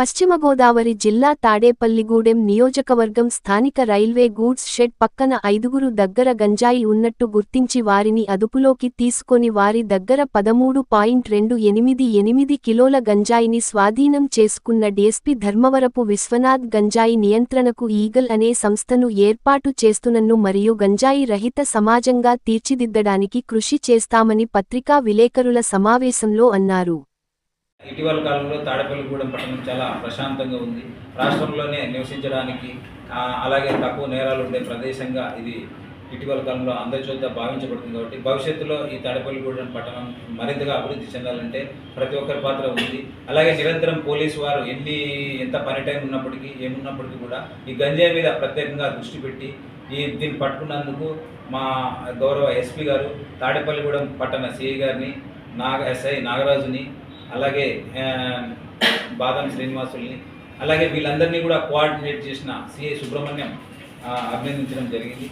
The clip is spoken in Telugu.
పశ్చిమ గోదావరి జిల్లా తాడేపల్లిగూడెం నియోజకవర్గం స్థానిక రైల్వే గూడ్స్ షెడ్ పక్కన ఐదుగురు దగ్గర గంజాయి ఉన్నట్టు గుర్తించి వారిని అదుపులోకి తీసుకొని వారి దగ్గర పదమూడు పాయింట్ రెండు ఎనిమిది ఎనిమిది కిలోల గంజాయిని స్వాధీనం చేసుకున్న డీఎస్పీ ధర్మవరపు విశ్వనాథ్ గంజాయి నియంత్రణకు ఈగల్ అనే సంస్థను ఏర్పాటు చేస్తున్నను మరియు గంజాయి రహిత సమాజంగా తీర్చిదిద్దడానికి కృషి చేస్తామని పత్రికా విలేకరుల సమావేశంలో అన్నారు. ఇటీవల కాలంలో తాడేపల్లిగూడెం పట్టణం చాలా ప్రశాంతంగా ఉంది. రాష్ట్రంలోనే నివసించడానికి అలాగే తక్కువ నేరాలు ఉండే ప్రదేశంగా ఇది ఇటీవల కాలంలో అందరి చోట భావించబడుతుంది కాబట్టి భవిష్యత్తులో ఈ తాడేపల్లిగూడెం పట్టణం మరింతగా అభివృద్ధి చెందాలంటే ప్రతి ఒక్కరి పాత్ర ఉంది. అలాగే నిరంతరం పోలీసు వారు ఎన్ని ఎంత పని టైం ఉన్నప్పటికీ ఏమున్నప్పటికీ కూడా ఈ గంజాయి మీద ప్రత్యేకంగా దృష్టి పెట్టి ఈ దీన్ని పట్టుకున్నందుకు మా గౌరవ ఎస్పీ గారు తాడేపల్లిగూడెం పట్టణ సిఐ గారిని నాగ ఎస్ఐ నాగరాజుని అలాగే బాదం శ్రీనివాసుల్ని అలాగే వీళ్ళందరినీ కూడా కోఆర్డినేట్ చేసిన సిఏ సుబ్రహ్మణ్యం అభినందించడం జరిగింది.